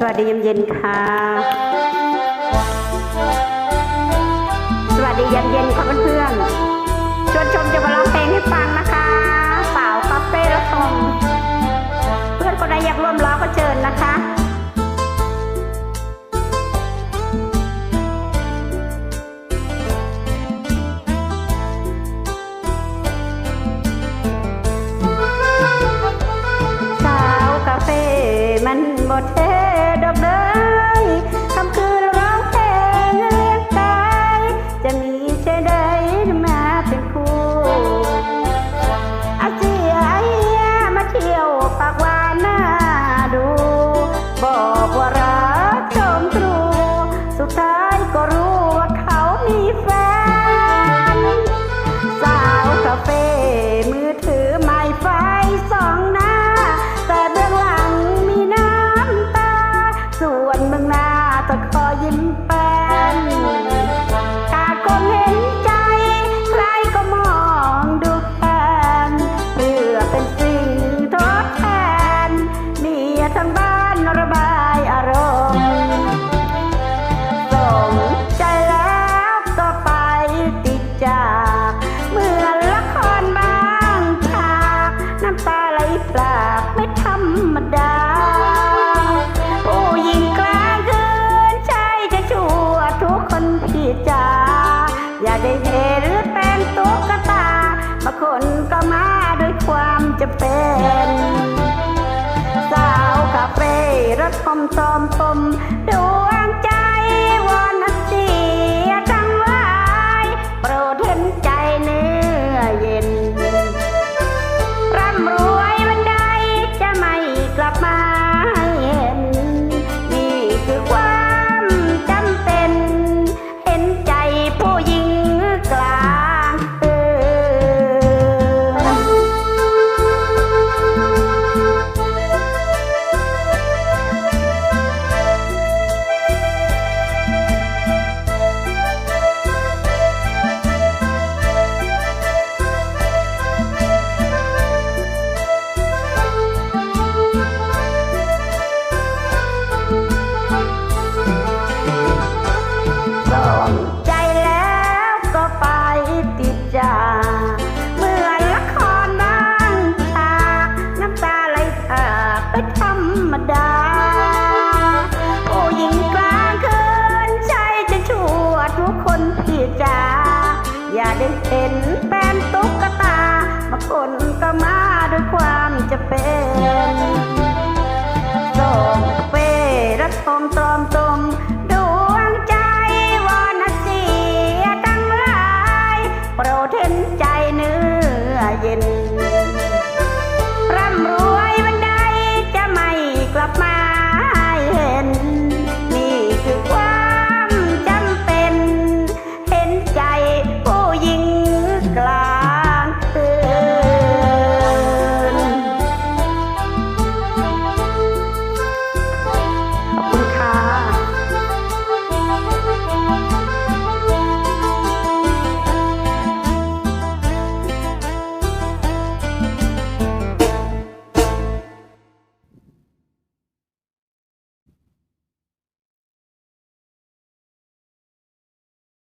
สวัสดีเย็นค่ะ สวัสดีเย็นค่ะเพื่อนๆชวนชมจะมาร้องเพลงให้ฟังนะคะสาวคาเฟ่ละชมเพื่อนคนใดอยากร่วมร้องก็เชิญนะคะสาวคาเฟ่มันบดเท ดอ พี่จ๋าอย่าได้เห็นเป็นตุ๊กตาบางคนก็มาด้วยความจะเป็น สาวคาเฟ่รถคอมตอมตมด อย่าได้เห็นแฟนตุ๊กตาบางคนก็มาด้วยความจะเป็นส่งเป้รักอมตรอมตมดวงใจวอนเสียทั้งหลาย โปรดเห็นใจเนื้อเย็น